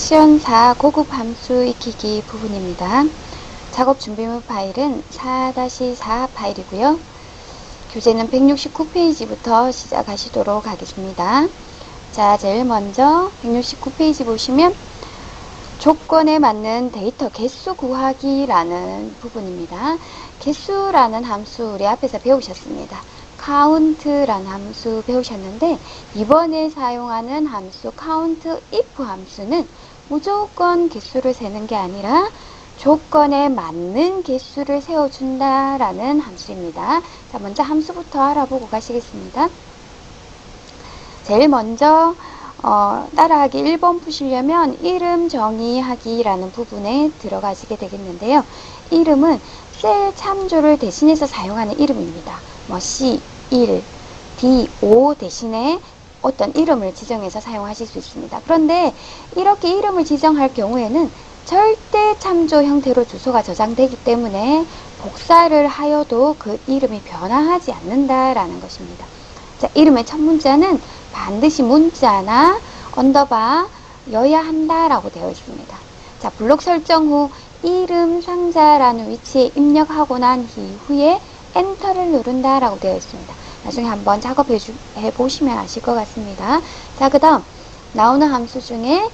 세션 4 고급 함수 익히기 부분입니다. 작업 준비물 파일은 4-4 파일이고요. 교재는 169페이지부터 시작하시도록 하겠습니다. 자, 제일 먼저 169페이지 보시면 조건에 맞는 데이터 개수 구하기라는 부분입니다. 개수라는 함수 우리 앞에서 배우셨습니다. count라는 함수 배우셨는데 이번에 사용하는 함수 count if 함수는 무조건 개수를 세는 게 아니라 조건에 맞는 개수를 세워준다라는 함수입니다. 자, 먼저 함수부터 알아보고 가시겠습니다. 제일 먼저 어, 따라하기 1번 푸시려면 이름 정의하기라는 부분에 들어가시게 되겠는데요. 이름은 셀 참조를 대신해서 사용하는 이름입니다. 뭐 C1, D5 대신에 어떤 이름을 지정해서 사용하실 수 있습니다. 그런데 이렇게 이름을 지정할 경우에는 절대 참조 형태로 주소가 저장되기 때문에 복사를 하여도 그 이름이 변화하지 않는다라는 것입니다. 자, 이름의 첫 문자는 반드시 문자나 언더바 여야 한다라고 되어 있습니다. 자, 블록 설정 후 이름 상자라는 위치에 입력하고 난 이후에 엔터를 누른다라고 되어 있습니다. 나중에 한번 작업해 주, 해 보시면 아실 것 같습니다. 자, 그 다음 나오는 함수 중에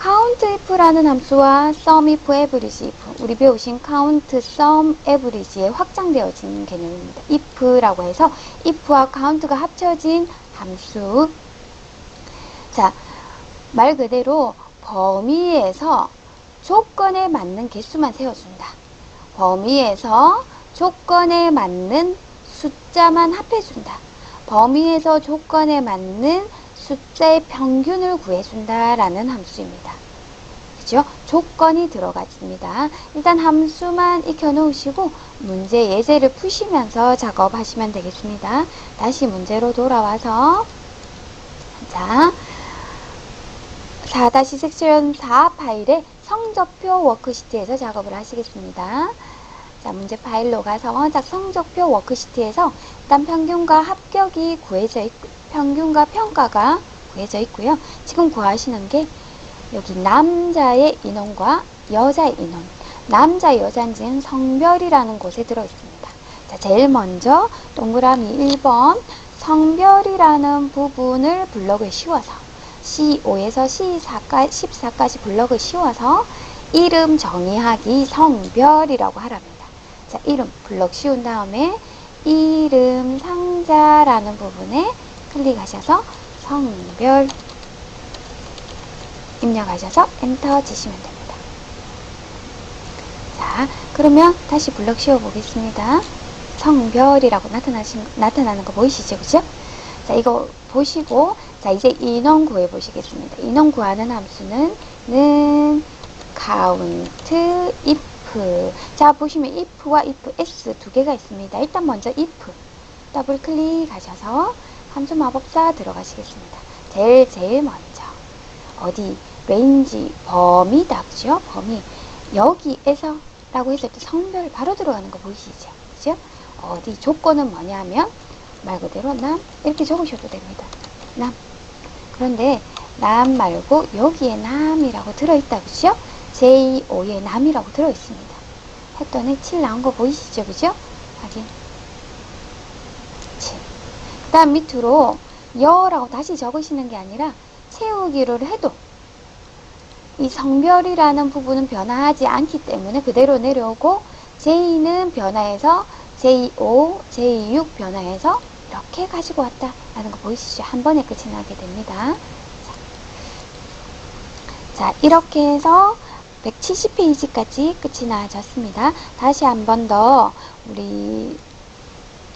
count if라는 함수와 sum if, average if 우리 배우신 count, sum, average에 확장되어진 개념입니다. if라고 해서 if와 count가 합쳐진 함수 자, 말 그대로 범위에서 조건에 맞는 개수만 세워준다. 범위에서 조건에 맞는 숫자만 합해준다. 범위에서 조건에 맞는 숫자의 평균을 구해준다 라는 함수입니다. 그죠? 조건이 들어갔습니다. 일단 함수만 익혀놓으시고 문제 예제를 푸시면서 작업하시면 되겠습니다. 다시 문제로 돌아와서 자 4- 섹션 4 파일의 성적표 워크시트에서 작업을 하시겠습니다. 자, 문제 파일로 가서 자, 성적표 워크시트에서 일단 평균과 합격이 구해져 있, 평균과 평가가 구해져 있고요. 지금 구하시는 게 여기 남자의 인원과 여자의 인원, 남자, 여자인지는 성별이라는 곳에 들어 있습니다. 자, 제일 먼저 동그라미 1번 성별이라는 부분을 블럭에 씌워서 C5에서 C4까지, 14까지 블럭을 씌워서 이름 정의하기 성별이라고 하랍니다. 자, 이름 블럭 씌운 다음에 이름 상자라는 부분에 클릭하셔서 성별 입력하셔서 엔터 치시면 됩니다. 자, 그러면 다시 블럭 씌워 보겠습니다. 성별이라고 나타나신, 나타나는 거 보이시죠? 그죠? 자, 이거 보시고, 자, 이제 인원 구해 보시겠습니다. 인원 구하는 함수는, 는, count, if. 자, 보시면 if와 if, s 두 개가 있습니다. 일단 먼저 if. 더블 클릭하셔서 함수 마법사 들어가시겠습니다. 제일, 제일 먼저. 어디, 레인지, 범위다. 그죠? 범위. 여기에서 라고 했을 때 성별 바로 들어가는 거 보이시죠? 그죠? 어디 조건은 뭐냐면 말 그대로 남 이렇게 적으셔도 됩니다. 남. 그런데 남 말고 여기에 남이라고 들어있다 그죠? 제2, 에 남이라고 들어있습니다. 했더니 7 나온 거 보이시죠? 그죠? 확인. 7. 그 다음 밑으로 여라고 다시 적으시는 게 아니라 채우기를 해도 이 성별이라는 부분은 변화하지 않기 때문에 그대로 내려오고 제2는 변화해서 제2O, 제2 6 변화해서 이렇게 가지고 왔다 라는 거 보이시죠? 한 번에 끝이 나게 됩니다. 자, 이렇게 해서 170페이지까지 끝이 나졌습니다. 다시 한 번 더 우리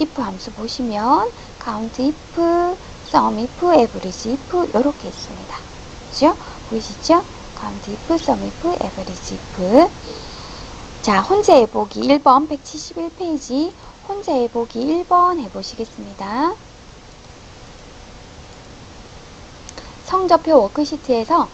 if 함수 보시면 count if, sum if, average if 이렇게 있습니다. 그죠? 보이시죠? count if, sum if, average if 자, 혼자 해보기 1번 171페이지 혼자 해보기 1번 해보시겠습니다. 성적표 워크시트에서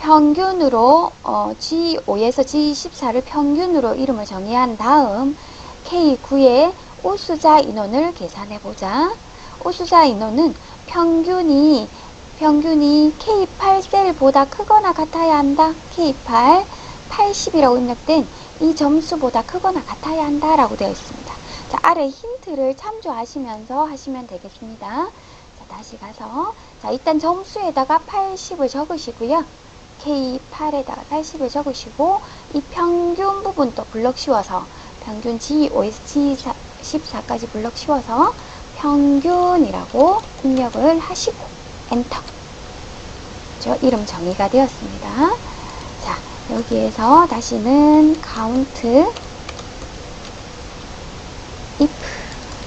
평균으로 어, G5에서 G14를 평균으로 이름을 정의한 다음 K9의 우수자 인원을 계산해 보자. 우수자 인원은 평균이 평균이 K8 셀보다 크거나 같아야 한다. K8 80이라고 입력된 이 점수보다 크거나 같아야 한다 라고 되어 있습니다. 자, 아래 힌트를 참조하시면서 하시면 되겠습니다. 자, 다시 가서 자, 일단 점수에다가 80을 적으시고요. K8에다가 80을 적으시고 이 평균 부분도 블럭 씌워서 평균 GOS 14까지 블럭 씌워서 평균이라고 입력을 하시고 엔터. 저 이름 정의가 되었습니다. 자, 여기에서 다시는 카운트 if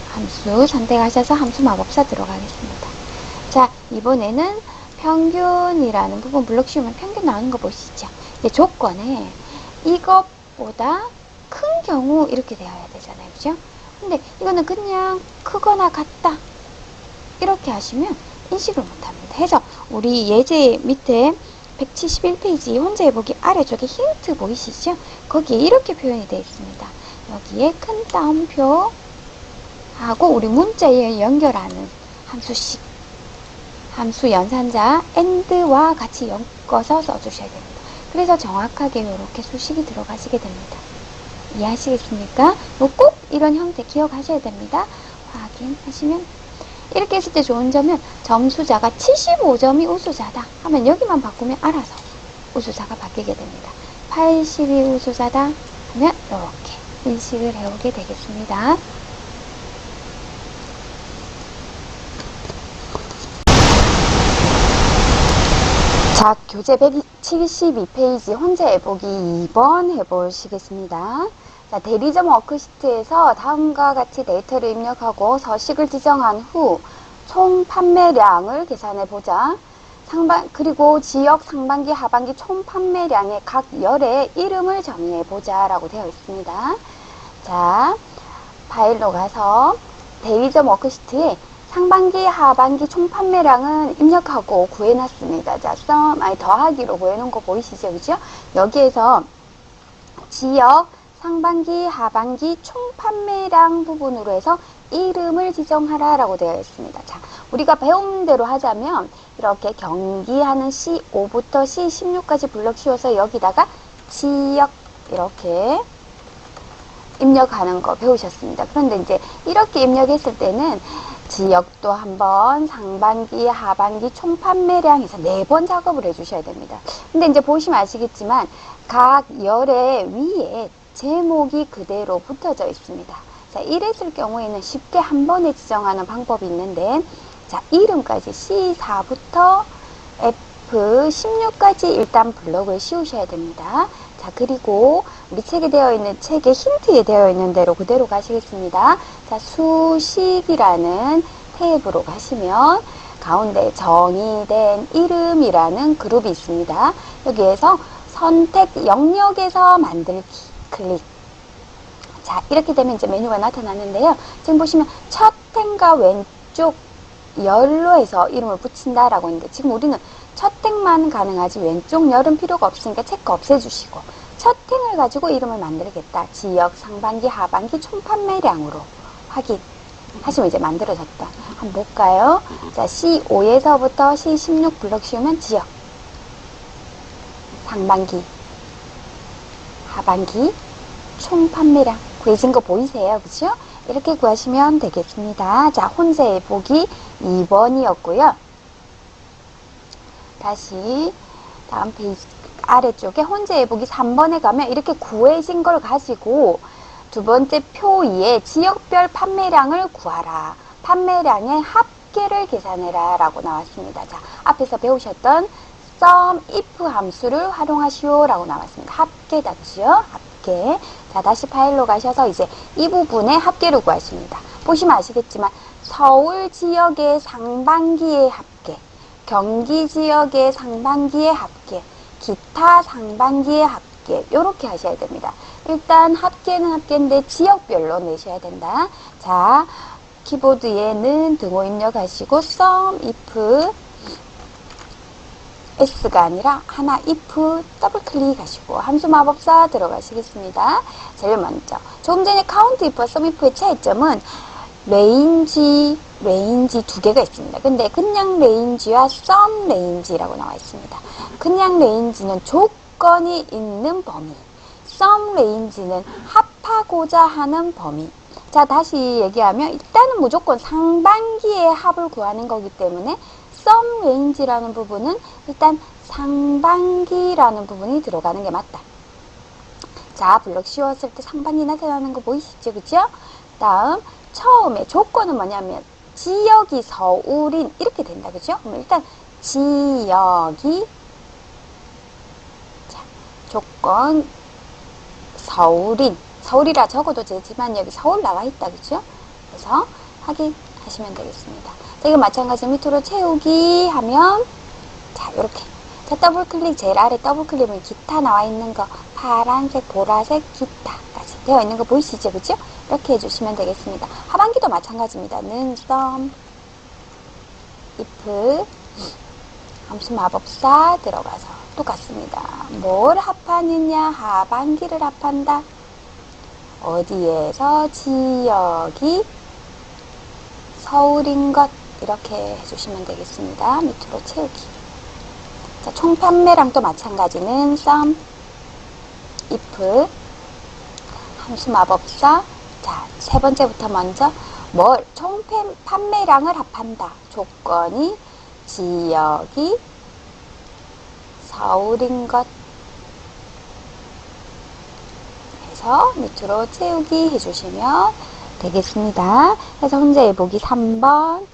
함수 선택하셔서 함수 마법사 들어가겠습니다. 자, 이번에는 평균이라는 부분 블록 씌우면 평균 나오는 거 보시죠. 이제 조건에 이것보다 큰 경우 이렇게 되어야 되잖아요. 그죠? 근데 이거는 그냥 크거나 같다. 이렇게 하시면 인식을 못합니다. 해서 우리 예제 밑에 171페이지 혼자 해보기 아래쪽에 힌트 보이시죠? 거기에 이렇게 표현이 되어 있습니다. 여기에 큰 따옴표 하고 우리 문자에 연결하는 함수식 함수 연산자 and와 같이 엮어서 써주셔야 됩니다. 그래서 정확하게 이렇게 수식이 들어가시게 됩니다. 이해하시겠습니까? 뭐꼭 이런 형태 기억하셔야 됩니다. 확인하시면 이렇게 했을 때 좋은 점은 점수자가 75점이 우수자다 하면 여기만 바꾸면 알아서 우수자가 바뀌게 됩니다. 80이 우수자다 하면 이렇게 인식을 해오게 되겠습니다. 자, 교재 172페이지 혼자 해보기 2번 해보시겠습니다. 자, 대리점 워크시트에서 다음과 같이 데이터를 입력하고 서식을 지정한 후 총 판매량을 계산해 보자. 상반, 그리고 지역 상반기, 하반기 총 판매량의 각 열의 이름을 정의해 보자 라고 되어 있습니다. 자, 파일로 가서 대리점 워크시트에 상반기, 하반기 총 판매량은 입력하고 구해놨습니다. 자, 썸, 아니, 더하기로 구해놓은 거 보이시죠? 그죠? 여기에서 지역, 상반기, 하반기 총 판매량 부분으로 해서 이름을 지정하라 라고 되어 있습니다. 자, 우리가 배운 대로 하자면 이렇게 경기하는 C5부터 C16까지 블럭 씌워서 여기다가 지역 이렇게 입력하는 거 배우셨습니다. 그런데 이제 이렇게 입력했을 때는 지역도 한번 상반기, 하반기 총 판매량에서 네 번 작업을 해주셔야 됩니다. 근데 이제 보시면 아시겠지만 각 열의 위에 제목이 그대로 붙어져 있습니다. 자, 이랬을 경우에는 쉽게 한 번에 지정하는 방법이 있는데 자, 이름까지 C4부터 F16까지 일단 블럭을 씌우셔야 됩니다. 자, 그리고 우리 책에 되어 있는 책의 힌트에 되어 있는 대로 그대로 가시겠습니다. 자, 수식이라는 탭으로 가시면 가운데 정의된 이름이라는 그룹이 있습니다. 여기에서 선택 영역에서 만들기 클릭. 자, 이렇게 되면 이제 메뉴가 나타나는데요. 지금 보시면 첫 탱과 왼쪽 열로 해서 이름을 붙인다라고 했는데 지금 우리는 첫 탱만 가능하지 왼쪽 열은 필요가 없으니까 체크 없애주시고 첫 탱을 가지고 이름을 만들겠다. 지역, 상반기, 하반기 총 판매량으로 확인. 하시면 이제 만들어졌다. 한번 볼까요? 자, C5에서부터 C16 블럭 씌우면 지역, 상반기, 하반기, 총 판매량 구해진 거 보이세요? 그죠? 이렇게 구하시면 되겠습니다. 자, 혼자의 보기 2번이었고요. 다시 다음 페이지 아래쪽에 혼자의 보기 3번에 가면 이렇게 구해진 걸 가지고 두 번째 표 위에 지역별 판매량을 구하라. 판매량의 합계를 계산해라 라고 나왔습니다. 자, 앞에서 배우셨던 sum if 함수를 활용하시오 라고 나왔습니다. 합계답지요? 합계. 자, 다시 파일로 가셔서 이제 이 부분의 합계를 구하십니다. 보시면 아시겠지만 서울 지역의 상반기의 합계, 경기 지역의 상반기의 합계, 기타 상반기의 합계 이렇게 하셔야 됩니다. 일단 합계는 합계인데 지역별로 내셔야 된다. 자, 키보드에는 등호 입력하시고 sum if S가 아니라 하나 if 더블 클릭하시고 함수 마법사 들어가시겠습니다. 제일 먼저 조금 전에 카운트 if와 sum if의 차이점은 레인지, 레인지 두 개가 있습니다. 근데 그냥 레인지와 썸 레인지라고 나와 있습니다. 그냥 레인지는 조건이 있는 범위. 썸 레인지는 합하고자 하는 범위. 자, 다시 얘기하면 일단은 무조건 상반기의 합을 구하는 거기 때문에 썸 레인지라는 부분은 일단 상반기라는 부분이 들어가는 게 맞다. 자, 블럭 씌웠을 때 상반기 나타나는 거 보이시죠? 그죠? 다음, 처음에 조건은 뭐냐면, 지역이 서울인, 이렇게 된다. 그죠? 그럼 일단, 지역이, 자, 조건, 서울인. 서울이라 적어도 되지만 여기 서울 나와 있다. 그죠? 그래서 확인하시면 되겠습니다. 자, 이거 마찬가지 밑으로 채우기 하면, 자, 이렇게. 자, 더블 클릭, 제일 아래 더블 클릭은 기타 나와 있는 거, 파란색, 보라색, 기타까지 되어 있는 거 보이시죠? 그죠? 이렇게 해주시면 되겠습니다. 하반기도 마찬가지입니다. 는, 썸, if, 함수 마법사 들어가서 똑같습니다. 뭘 합하느냐? 하반기를 합한다. 어디에서 지역이 서울인 것 이렇게 해주시면 되겠습니다. 밑으로 채우기. 자, 총 판매량 또 마찬가지는 sum, if, 함수 마법사. 자, 세 번째부터 먼저 뭘 총 판매량을 합한다. 조건이 지역이 서울인 것 해서 밑으로 채우기 해주시면 되겠습니다. 그래서 혼자 예보기 3번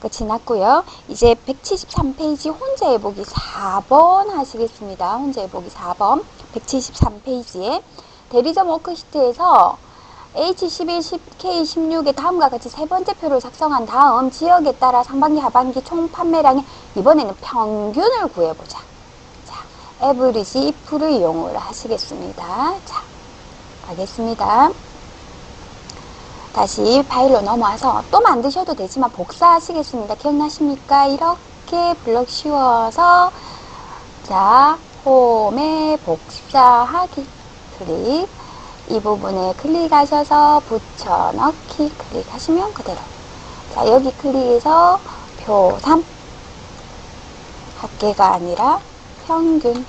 끝이 났고요. 이제 173페이지 혼자 예보기 4번 하시겠습니다. 혼자 예보기 4번 173페이지에 대리점 워크시트에서 H11, K16의 다음과 같이 세 번째 표를 작성한 다음 지역에 따라 상반기, 하반기 총 판매량의 이번에는 평균을 구해보자. 자, 에브리지 if를 이용을 하시겠습니다. 자, 가겠습니다. 다시 파일로 넘어와서 또 만드셔도 되지만 복사하시겠습니다. 기억나십니까? 이렇게 블럭 씌워서 자 홈에 복사 하기 클릭 이 부분에 클릭하셔서 붙여넣기 클릭하시면 그대로 자 여기 클릭해서 표 3 합계가 아니라 평균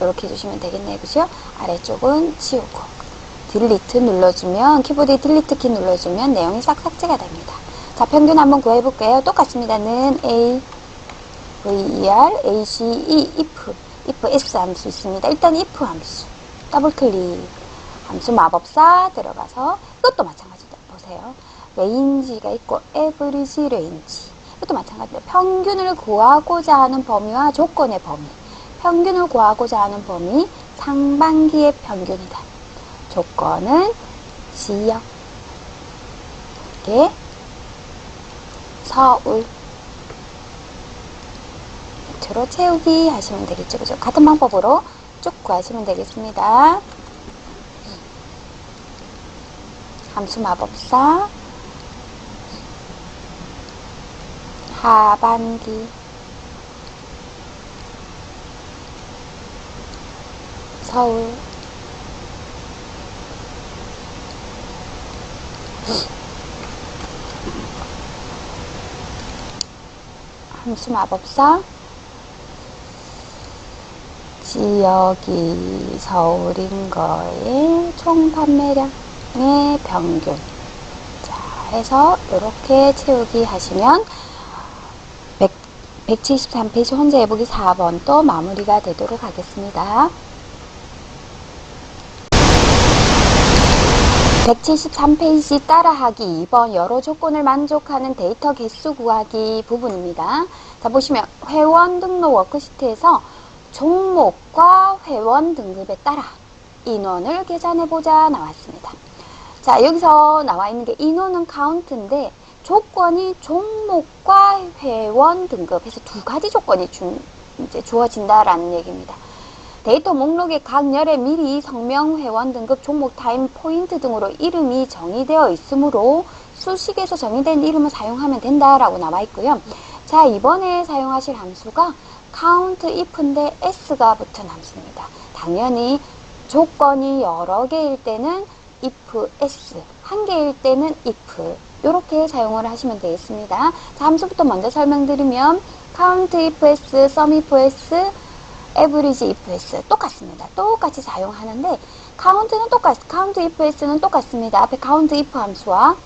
이렇게 해주시면 되겠네요. 그죠? 아래쪽은 지우고 딜리트 눌러주면 키보드에 딜리트 키 눌러주면 내용이 싹 삭제가 됩니다. 자 평균 한번 구해볼게요. 똑같습니다. 는 A V E R A C E if if S 함수 있습니다. 일단 if 함수 더블 클릭 함수 마법사 들어가서 이것도 마찬가지다. 보세요. 레인지가 있고 에브리지 레인지 이것도 마찬가지입니다. 평균을 구하고자 하는 범위와 조건의 범위 평균을 구하고자 하는 범위 상반기의 평균이다. 조건은 지역 이게 서울 밑으로 채우기 하시면 되겠죠. 그죠? 같은 방법으로 쭉 구하시면 되겠습니다. 함수 마법사 하반기 서울 함수 마법사 지역이 서울인 거에 총 판매량의 평균 자 해서 이렇게 채우기 하시면 100, 173페이지 혼자 해보기 4번 또 마무리가 되도록 하겠습니다. 173페이지 따라하기 2번 여러 조건을 만족하는 데이터 개수 구하기 부분입니다. 자 보시면 회원 등록 워크시트에서 종목과 회원 등급에 따라 인원을 계산해보자 나왔습니다. 자 여기서 나와 있는 게 인원은 카운트인데 조건이 종목과 회원 등급 해서 두 가지 조건이 주, 이제 주어진다라는 얘기입니다. 데이터 목록의 각 열에 미리 성명, 회원 등급, 종목, 타임, 포인트 등으로 이름이 정의되어 있으므로 수식에서 정의된 이름을 사용하면 된다라고 나와 있고요. 자, 이번에 사용하실 함수가 count if인데 s가 붙은 함수입니다. 당연히 조건이 여러 개일 때는 if s 한 개일 때는 if 이렇게 사용을 하시면 되겠습니다. 자, 함수부터 먼저 설명드리면 count if s, sum if s, average if s 똑같습니다. 똑같이 사용하는데 count는 똑같, count if s는 똑같습니다. 앞에 count if 함수와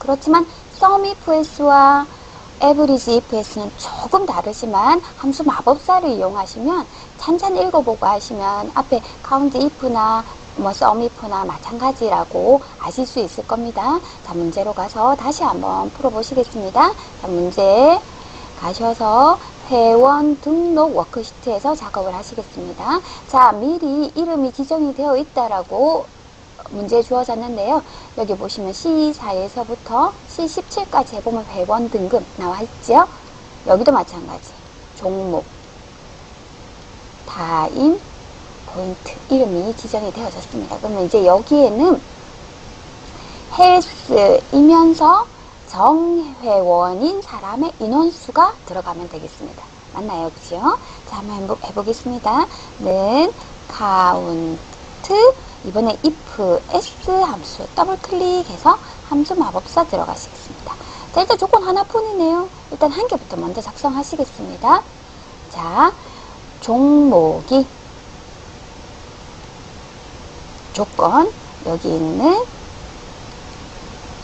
그렇지만 sum if s와 average if s는 조금 다르지만 함수 마법사를 이용하시면 찬찬히 읽어보고 하시면 앞에 count if나 뭐 if나 마찬가지라고 아실 수 있을 겁니다. 자, 문제로 가서 다시 한번 풀어보시겠습니다. 자, 문제 가셔서 회원 등록 워크시트에서 작업을 하시겠습니다. 자, 미리 이름이 지정이 되어 있다라고 문제 주어졌는데요. 여기 보시면 C4에서부터 C17까지 해보면 회원 등급 나와 있죠. 여기도 마찬가지. 종목, 다인, 포인트 이름이 지정이 되어졌습니다. 그러면 이제 여기에는 헬스이면서 정회원인 사람의 인원수가 들어가면 되겠습니다. 맞나요? 그죠? 자, 한번 해보, 해보겠습니다. 는 카운트 이번에 if s 함수 더블 클릭해서 함수 마법사 들어가시겠습니다. 자, 일단 조건 하나뿐이네요. 일단 한 개부터 먼저 작성하시겠습니다. 자, 종목이 조건 여기 있는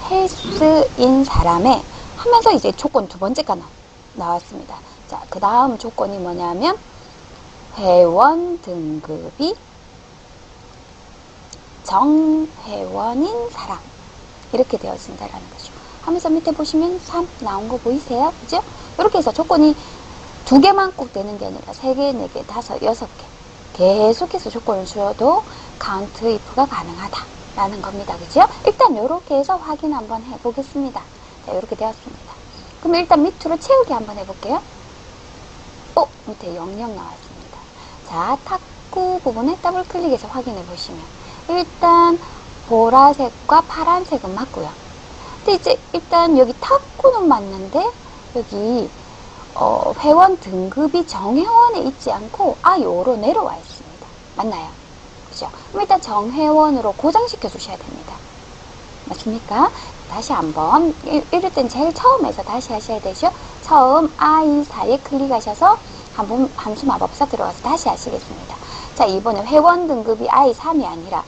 헬스인 사람의 하면서 이제 조건 두 번째가 나, 나왔습니다. 자, 그 다음 조건이 뭐냐면 회원 등급이 정회원인 사람 이렇게 되어진다라는 거죠. 하면서 밑에 보시면 3 나온 거 보이세요? 그죠? 이렇게 해서 조건이 두 개만 꼭 되는 게 아니라 세 개, 네 개, 다섯, 여섯 개 계속해서 조건을 주어도 카운트 if가 가능하다라는 겁니다. 그죠? 일단 이렇게 해서 확인 한번 해보겠습니다. 자, 이렇게 되었습니다. 그럼 일단 밑으로 채우기 한번 해볼게요. 어, 밑에 영영 나왔습니다. 자, 탁구 부분에 더블 클릭해서 확인해 보시면 일단 보라색과 파란색은 맞고요. 근데 이제 일단 여기 탁구는 맞는데 여기 어, 회원 등급이 정회원에 있지 않고 아 요로 내려와 있습니다. 맞나요? 그죠? 그럼 일단 정회원으로 고정시켜 주셔야 됩니다. 맞습니까? 다시 한번 이- 이럴 땐 제일 처음에서 다시 하셔야 되죠. 처음 I4에 클릭하셔서 한번 함수 마법사 들어가서 다시 하시겠습니다. 자 이번에 회원 등급이 I3이 아니라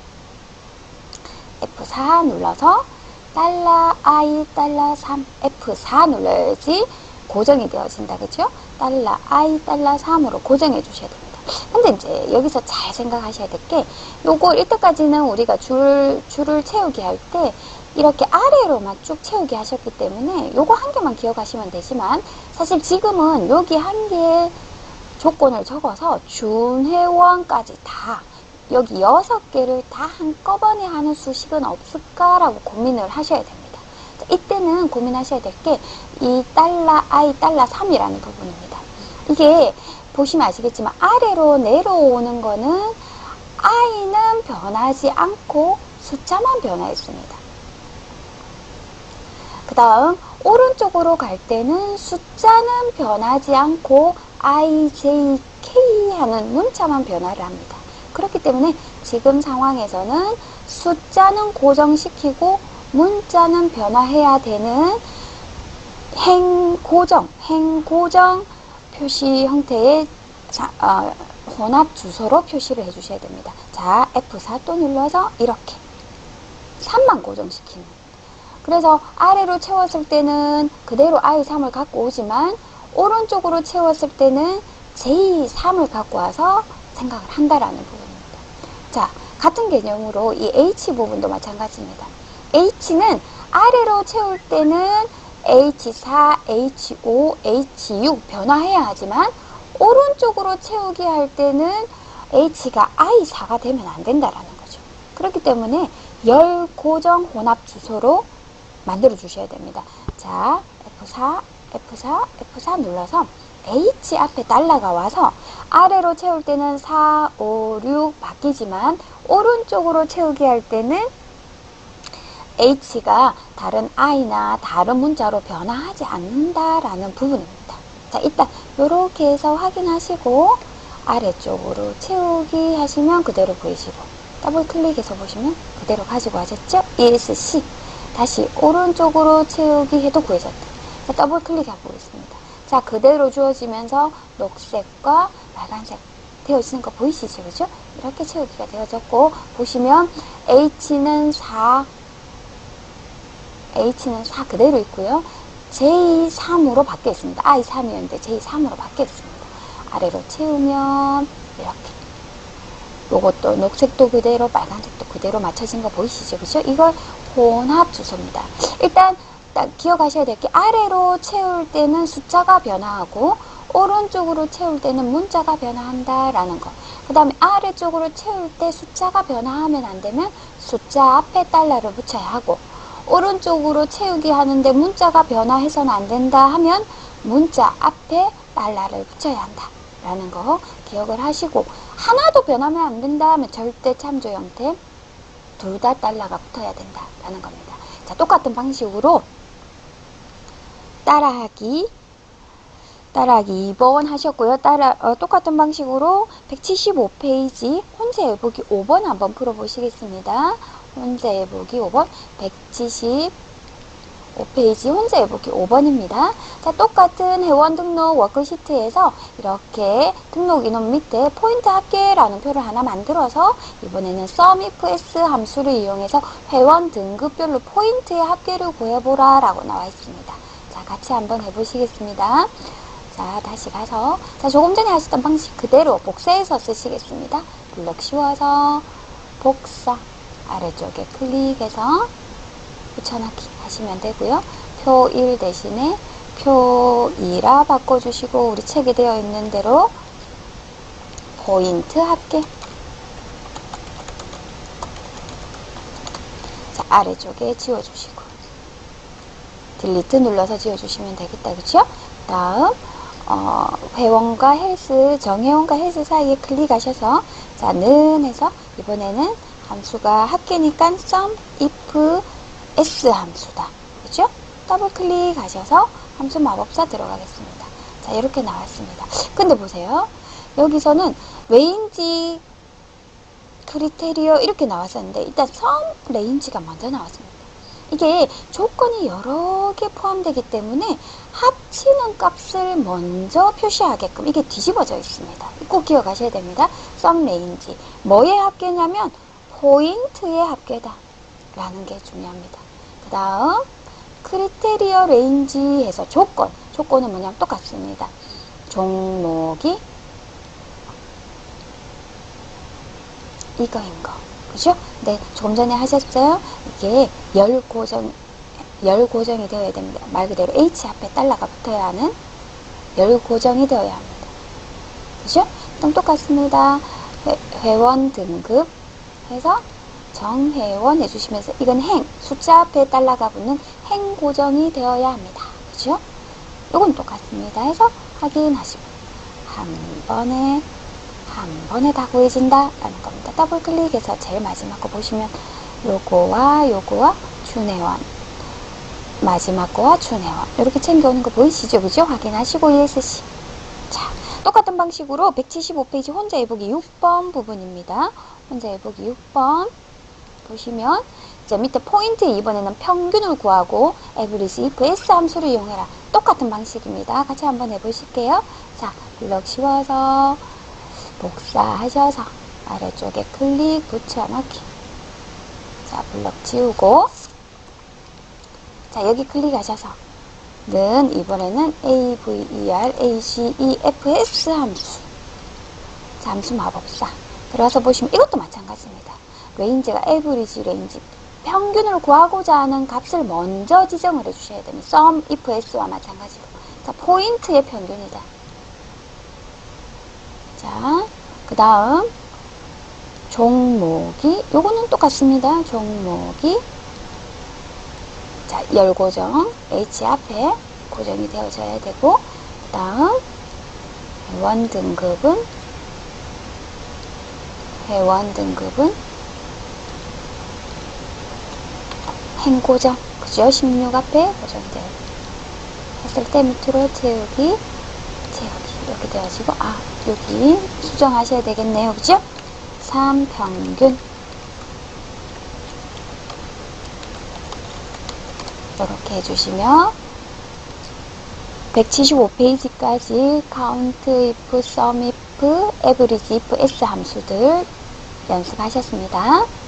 F4 눌러서 달러 I 달러 3 F4 눌러야지 고정이 되어진다 그죠? 달러 I 달러 3으로 고정해 주셔야 됩니다. 근데 이제 여기서 잘 생각하셔야 될 게 요거 이때까지는 우리가 줄 줄을 채우기 할 때 이렇게 아래로만 쭉 채우기 하셨기 때문에 요거 한 개만 기억하시면 되지만 사실 지금은 여기 한 개의 조건을 적어서 준회원까지 다 여기 여섯 개를 다 한꺼번에 하는 수식은 없을까라고 고민을 하셔야 됩니다. 자, 이때는 고민하셔야 될 게 이 달러 i 달러 3이라는 부분입니다. 이게 보시면 아시겠지만 아래로 내려오는 거는 i는 변하지 않고 숫자만 변화했습니다. 그 다음 오른쪽으로 갈 때는 숫자는 변하지 않고 I, J, K 하는 문자만 변화를 합니다. 그렇기 때문에 지금 상황에서는 숫자는 고정시키고 문자는 변화해야 되는 행고정, 행고정 표시 형태의 자, 어, 혼합 주소로 표시를 해주셔야 됩니다. 자, F4 또 눌러서 이렇게 3만 고정시키는 그래서 아래로 채웠을 때는 그대로 I3을 갖고 오지만 오른쪽으로 채웠을 때는 J3을 갖고 와서 생각을 한다라는 부분입니다. 자, 같은 개념으로 이 H 부분도 마찬가지입니다. H는 아래로 채울 때는 H4, H5, H6 변화해야 하지만 오른쪽으로 채우기 할 때는 H가 I4가 되면 안 된다라는 거죠. 그렇기 때문에 열 고정 혼합 주소로 만들어 주셔야 됩니다. 자, F4, F4, F4 눌러서 H 앞에 달러가 와서 아래로 채울 때는 4, 5, 6 바뀌지만 오른쪽으로 채우기 할 때는 H가 다른 I나 다른 문자로 변화하지 않는다라는 부분입니다. 자, 일단 이렇게 해서 확인하시고 아래쪽으로 채우기 하시면 그대로 보이시고 더블 클릭해서 보시면 그대로 가지고 하셨죠? ESC 다시 오른쪽으로 채우기 해도. 자, 더블 클릭해 보겠습니다. 자, 그대로 주어지면서 녹색과 빨간색 되어지는 거 보이시죠? 그죠? 이렇게 채우기가 되어졌고, 보시면 H는 4, H는 4 그대로 있고요. J 3으로 바뀌어 있습니다. I 3이었는데 J 3으로 바뀌어 있습니다. 아래로 채우면 이렇게. 요것도 녹색도 그대로 빨간색도 그대로 맞춰진 거 보이시죠? 그죠? 이걸 혼합 주소입니다. 일단 딱 기억하셔야 될 게 아래로 채울 때는 숫자가 변화하고 오른쪽으로 채울 때는 문자가 변화한다라는 거. 그 다음에 아래쪽으로 채울 때 숫자가 변화하면 안 되면 숫자 앞에 달러를 붙여야 하고 오른쪽으로 채우기 하는데 문자가 변화해서는 안 된다 하면 문자 앞에 달러를 붙여야 한다. 라는 거 기억을 하시고 하나도 변하면 안 된다 하면 절대 참조 형태 둘 다 달러가 붙어야 된다. 라는 겁니다. 자, 똑같은 방식으로 따라하기 따라하기 2번 하셨고요. 따라 어, 똑같은 방식으로 175페이지 혼자 해보기 5번 한번 풀어보시겠습니다. 혼자 해보기 5번 175페이지 혼자 해보기 5번입니다. 자 똑같은 회원 등록 워크시트에서 이렇게 등록 인원 밑에 포인트 합계라는 표를 하나 만들어서 이번에는 sumif s 함수를 이용해서 회원 등급별로 포인트의 합계를 구해보라 라고 나와 있습니다. 자 같이 한번 해보시겠습니다. 자, 다시 가서, 자, 조금 전에 하셨던 방식 그대로 복사해서 쓰시겠습니다. 블럭 씌워서, 복사, 아래쪽에 클릭해서 붙여넣기 하시면 되고요. 표 1 대신에 표 2라 바꿔주시고, 우리 책에 되어 있는 대로 포인트 합계. 자, 아래쪽에 지워주시고, 딜리트 눌러서 지워주시면 되겠다. 그쵸? 다음, 어, 회원과 헬스, 정회원과 헬스 사이에 클릭하셔서 자, 는 해서 이번에는 함수가 합계니까 sum if s 함수다. 그죠? 더블 클릭하셔서 함수 마법사 들어가겠습니다. 자, 이렇게 나왔습니다. 근데 보세요. 여기서는 레인지 크리테리어 이렇게 나왔었는데 일단 썸 레인지가 먼저 나왔습니다. 이게 조건이 여러 개 포함되기 때문에 합치는 값을 먼저 표시하게끔 이게 뒤집어져 있습니다. 꼭 기억하셔야 됩니다. 썸 레인지. 뭐의 합계냐면 포인트의 합계다. 라는 게 중요합니다. 그 다음 크리테리어 레인지에서 조건. 조건은 뭐냐면 똑같습니다. 종목이 이거인 거. 그죠? 네, 조금 전에 하셨어요. 이게 열 고정, 열 고정이 되어야 됩니다. 말 그대로 H 앞에 달러가 붙어야 하는 열 고정이 되어야 합니다. 그죠? 좀 똑같습니다. 회, 원 등급 해서 정회원 해주시면서 이건 행, 숫자 앞에 달러가 붙는 행 고정이 되어야 합니다. 그죠? 이건 똑같습니다. 해서 확인하시면 한 번에 한 번에 다 구해진다 라는 겁니다. 더블 클릭해서 제일 마지막 거 보시면 요거와 요거와 준회원 마지막 거와 준회원 이렇게 챙겨오는 거 보이시죠? 그죠? 확인하시고 ESC 자 똑같은 방식으로 175페이지 혼자 해보기 6번 부분입니다. 혼자 해보기 6번 보시면 이제 밑에 포인트 이번에는 평균을 구하고 average if s 함수를 이용해라 똑같은 방식입니다. 같이 한번 해보실게요. 자 블럭 씌워서 복사하셔서 아래쪽에 클릭 붙여넣기. 자 블럭 지우고. 자 여기 클릭하셔서 는 이번에는 AVER, AGEFS 함수 자, 함수. 마법사. 들어가서 보시면 이것도 마찬가지입니다. 레인지가 에브리지 레인지 평균을 구하고자 하는 값을 먼저 지정을 해주셔야 됩니다 sum, if, s와 마찬가지로. 자 포인트의 평균이다 자, 그 다음 종목이 요거는 똑같습니다. 종목이 자, 열 고정 H 앞에 고정이 되어져야 되고 그 다음 회원 등급은 회원 등급은 행고정 그죠? 16 앞에 고정되어 했을 때 밑으로 채우기 채우기 이렇게 되어지고 아 여기 수정하셔야 되겠네요 그죠? 3 평균 이렇게 해주시면 175페이지까지 count if, sum if, average if, s 함수들 연습하셨습니다.